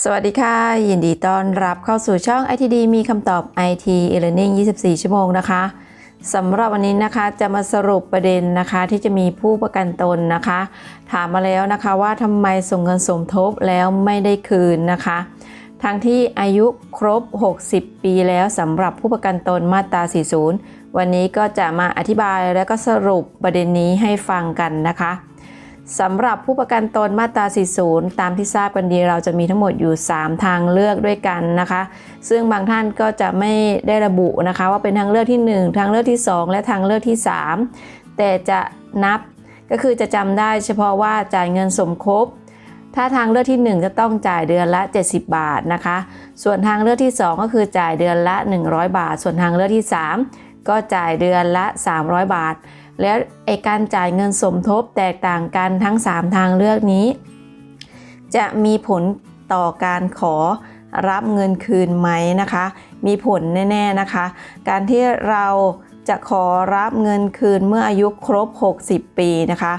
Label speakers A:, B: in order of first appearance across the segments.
A: สวัสดีค่ะ ยินดีต้อนรับเข้าสู่ช่อง ITD มีคำตอบ IT e-learning 24 ชั่วโมงนะคะสำหรับวันนี้นะคะจะมาสรุปประเด็นนะคะที่จะมีผู้ประกันตนนะคะ ถามมาแล้วนะคะว่าทำไมส่งเงินสมทบแล้วไม่ได้คืนนะคะ ทั้งที่อายุครบ 60 ปีแล้วสำหรับผู้ประกันตนมาตรา 40 วันนี้ก็จะมาอธิบายและก็สรุปประเด็นนี้ให้ฟังกันนะคะ สำหรับผู้ประกันตนมาตรา 40 ตามที่ทราบกันดีเราจะมีทั้งหมดอยู่ 3 ทางเลือกด้วยกันนะคะ ซึ่งบางท่านก็จะไม่ได้ระบุนะคะ ว่าเป็นทางเลือกที่ 1 ทางเลือกที่ 2 และทางเลือกที่ 3 แต่จะนับก็คือจะจำได้เฉพาะว่าจ่ายเงินสมทบถ้าทางเลือกที่ 1 จะต้องจ่ายเดือนละ 70 บาทนะคะ ส่วนทางเลือกที่ 2 ก็คือจ่ายเดือนละ 100 บาท ส่วนทางเลือกที่ 3 ก็จ่ายเดือนละ 300 บาท แล้วไอการจ่ายเงินสมทบแตกต่างกันทั้ง 3 ทางเลือกนี้ จะมีผลต่อการขอรับเงินคืนไหมนะคะ มีผลแน่ๆนะคะ การที่เราจะขอรับเงินคืนเมื่ออายุครบ 60 ปีนะคะ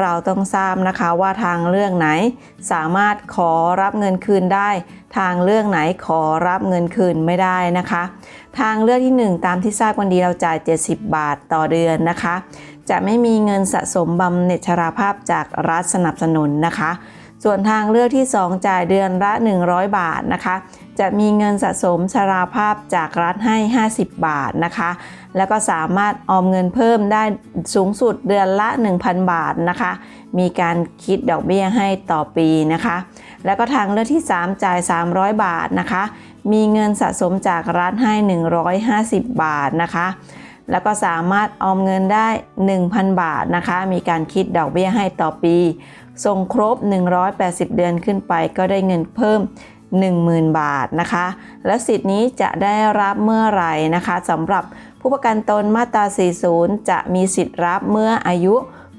A: เราต้องทราบนะคะว่าทางเลือกไหน สามารถขอรับเงินคืนได้ ทางเลือกไหนขอรับเงินคืนไม่ได้นะคะ ทางเลือกที่ 1 ตามที่ทราบกันดีเราจ่าย 70 บาทต่อเดือนนะคะ จะไม่มีเงินสะสมบำเหน็จชราภาพจากรัฐสนับสนุนนะคะ ส่วนทางเลือกที่ 2 จ่ายเดือนละ 100 บาทนะคะ จะมีเงินสะสมชราภาพจากรัฐให้ 50 บาทนะคะ แล้วก็สามารถออมเงินเพิ่มได้สูงสุดเดือนละ 1,000 บาทนะคะ มีการคิดดอกเบี้ยให้ต่อปีนะคะ แล้วก็ทางเลือกที่ 3 จ่าย 300 บาทนะคะ มีเงินสะสมจากรัฐให้ 150 บาทนะคะ แล้วก็สามารถออมเงินได้ 1,000 บาทนะคะ มีการคิดดอกเบี้ยให้ต่อปี ส่งครบ 180 เดือนขึ้นไปก็ได้เงินเพิ่ม 10,000 บาทนะคะ และสิทธิ์นี้จะได้รับเมื่อไหร่นะคะสำหรับผู้ประกันตนมาตรา 40 จะมีสิทธิ์รับเมื่ออายุ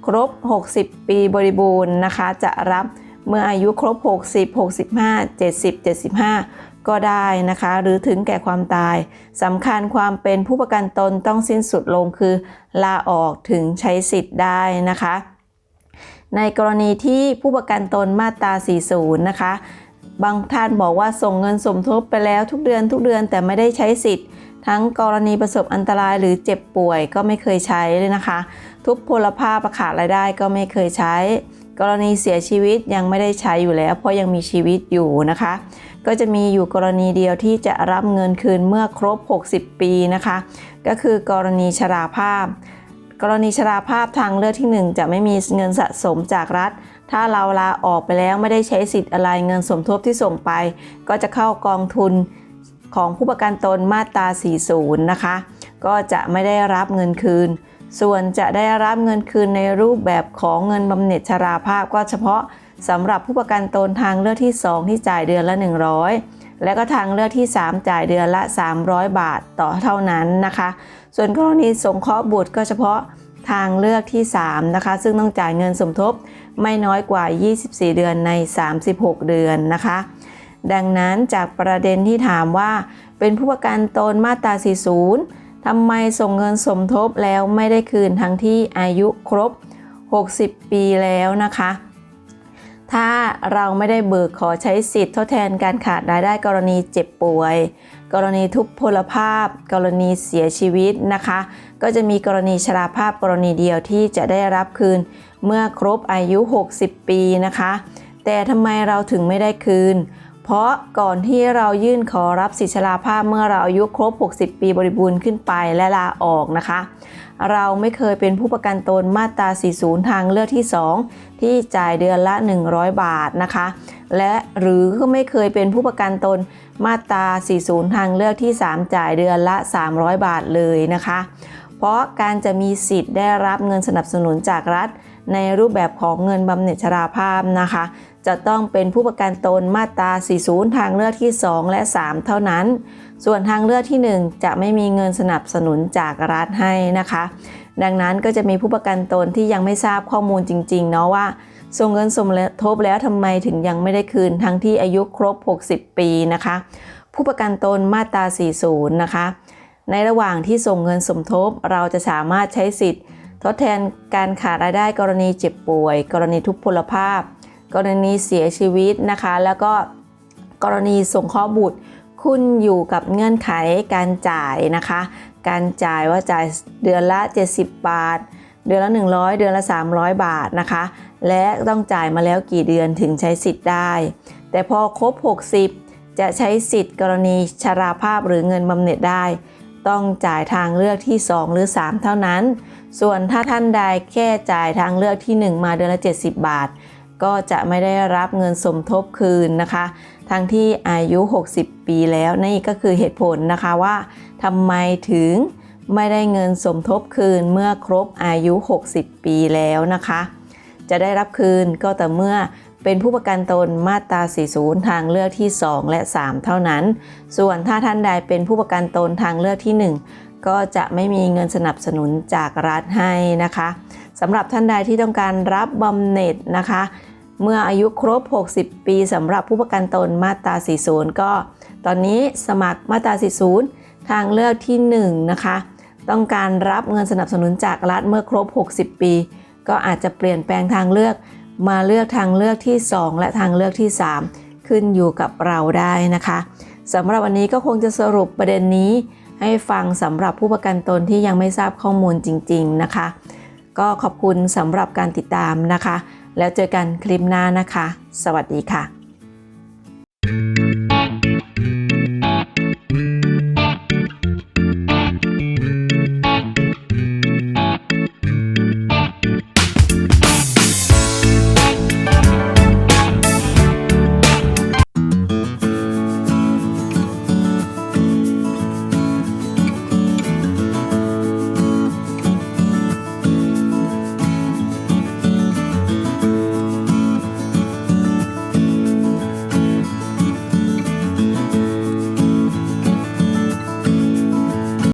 A: ครบ 60 ปีบริบูรณ์นะคะ จะรับ เมื่ออายุครบ 60 65 70 75 ก็ได้นะคะ หรือถึงแก่ความตายสำคัญความเป็นผู้ประกันตนต้องสิ้นสุดลงคือ ลาออกถึงใช้สิทธิ์ได้นะคะ ในกรณีที่ผู้ประกันตนมาตรา 40 นะคะ บางท่านบอกว่าส่งเงินสมทบไปแล้วทุกเดือนทุกเดือนแต่ไม่ได้ใช้สิทธิ์ ทั้งกรณีประสบอันตรายหรือเจ็บป่วยก็ไม่เคยใช้เลยนะคะ ทุกพลภาพประขาดรายได้ก็ไม่เคยใช้ กรณีเสียชีวิตยังไม่ได้ใช้อยู่แล้ว เพราะยังมีชีวิตอยู่นะคะ ก็จะมีอยู่กรณีเดียวที่จะรับเงินคืนเมื่อครบ 60 ปีนะคะ ก็คือกรณีชราภาพ กรณีชราภาพทางเลือกที่ 1 จะไม่มีเงินสะสมจากรัฐ ถ้าเราลาออกไปแล้วไม่ได้ใช้สิทธิ์อะไรเงินสมทบที่ส่งไป ก็จะเข้ากองทุนของผู้ประกันตนมาตรา 40 นะคะ ก็จะไม่ได้รับเงินคืน ส่วนจะได้รับเงินคืนในรูปแบบของเงินบำเหน็จชราภาพก็เฉพาะสำหรับผู้ประกันตนทางเลือกที่ 2 ที่จ่ายเดือนละ 100 และก็ทางเลือกที่ 3 จ่ายเดือนละ 300 บาทต่อเท่านั้นนะคะ ส่วนกรณีสงเคราะห์บุตรก็เฉพาะทางเลือกที่ 3 นะคะ ซึ่งต้องจ่ายเงินสมทบไม่น้อยกว่า 24 เดือนใน 36 เดือนนะคะ ดังนั้นจากประเด็นที่ถามว่า เป็นผู้ประกันตนมาตรา 40 ทำไมส่งเงินสมทบแล้วไม่ได้คืนทั้งที่อายุครบ 60 ปีแล้วนะคะ ถ้าเราไม่ได้เบิกขอใช้สิทธิ์ทดแทนการขาดรายได้กรณีเจ็บป่วย กรณีทุพพลภาพ กรณีเสียชีวิตนะคะ ก็จะมีกรณีชราภาพกรณีเดียวที่จะได้รับคืนเมื่อครบอายุ 60 ปีนะคะ แต่ทำไมเราถึงไม่ได้คืน เพราะก่อนที่เรายื่นขอรับสิทธิชราภาพเมื่อเราอายุครบ 60 ปีบริบูรณ์ขึ้นไปและลาออกนะคะ เราไม่เคยเป็นผู้ประกันตนมาตรา 40 ทางเลือกที่ 2 ที่จ่ายเดือนละ 100 บาทนะคะ และหรือก็ไม่เคยเป็นผู้ประกันตนมาตรา 40 ทางเลือกที่ 3 จ่ายเดือนละ 300 บาทเลยนะคะ เพราะการจะมีสิทธิ์ได้รับเงินสนับสนุนจากรัฐ ในรูปแบบของเงินบำเหน็จชราภาพนะคะ จะต้องเป็นผู้ประกันตนมาตรา 40 ทางเลือกที่ 2 และ 3 เท่านั้น ส่วนทางเลือกที่ 1 จะไม่มีเงินสนับสนุนจากรัฐให้นะคะ ดังนั้นก็จะมีผู้ประกันตนที่ยังไม่ทราบข้อมูลจริงๆเนาะว่าส่งเงินสมทบแล้วทำไมถึงยังไม่ได้คืนทั้งที่อายุครบ 60 ปีนะคะ ผู้ประกันตนมาตรา 40 นะคะ ในระหว่างที่ส่งเงินสมทบเราจะสามารถใช้สิทธิ์ ทดแทนการขาดรายได้กรณีเจ็บป่วย กรณีทุพพลภาพ กรณีเสียชีวิตนะคะ แล้วก็กรณีส่งเคราะห์บุตรคุณอยู่กับเงื่อนไขการจ่ายนะคะ การจ่ายว่าจ่ายเดือนละ 70 บาท เดือนละ 100 เดือนละ 300 บาทนะคะ และต้องจ่ายมาแล้วกี่เดือนถึงใช้สิทธิ์ได้ แต่พอครบ 60 จะใช้สิทธิ์กรณีชราภาพหรือเงินบำเหน็จได้ ต้องจ่ายทางเลือกที่ 2 หรือ 3 เท่านั้น ส่วนถ้าท่านใดแค่จ่ายทางเลือกที่ 1 มาเดือนละ 70 บาท ก็จะไม่ได้รับเงินสมทบคืนนะคะ ทั้งที่อายุ 60 ปีแล้วนี่ก็คือเหตุผลนะคะว่าทำไมถึงไม่ได้เงินสมทบคืนเมื่อครบอายุ 60 ปีแล้วนะคะ จะได้รับคืนก็แต่เมื่อ เป็นผู้ประกันตนมาตรา 40 ทางเลือกที่ 2 และ 3 เท่านั้น ส่วนถ้าท่านใดเป็นผู้ประกันตนทางเลือกที่ 1 ก็จะไม่มีเงินสนับสนุนจากรัฐให้นะคะสำหรับท่านใดที่ต้องการรับบำเหน็จนะคะ เมื่ออายุครบ 60 ปีสำหรับผู้ประกันตนมาตรา 40 ก็ ตอนนี้สมัครมาตรา 40 ทางเลือกที่ 1 นะคะ ต้องการรับเงินสนับสนุนจากรัฐเมื่อครบ 60 ปี ก็อาจจะเปลี่ยนแปลงทางเลือก มาเลือกทางเลือกที่ 2 และทางเลือกที่ 3 ขึ้นอยู่กับเราได้นะคะสำหรับวันนี้ก็คงจะสรุปประเด็นนี้ ให้ฟังสำหรับผู้ประกันตนที่ยังไม่ทราบข้อมูลจริง ๆนะคะ ก็ขอบคุณสำหรับการติดตามนะคะ แล้วเจอกันคลิปหน้านะคะ สวัสดีค่ะ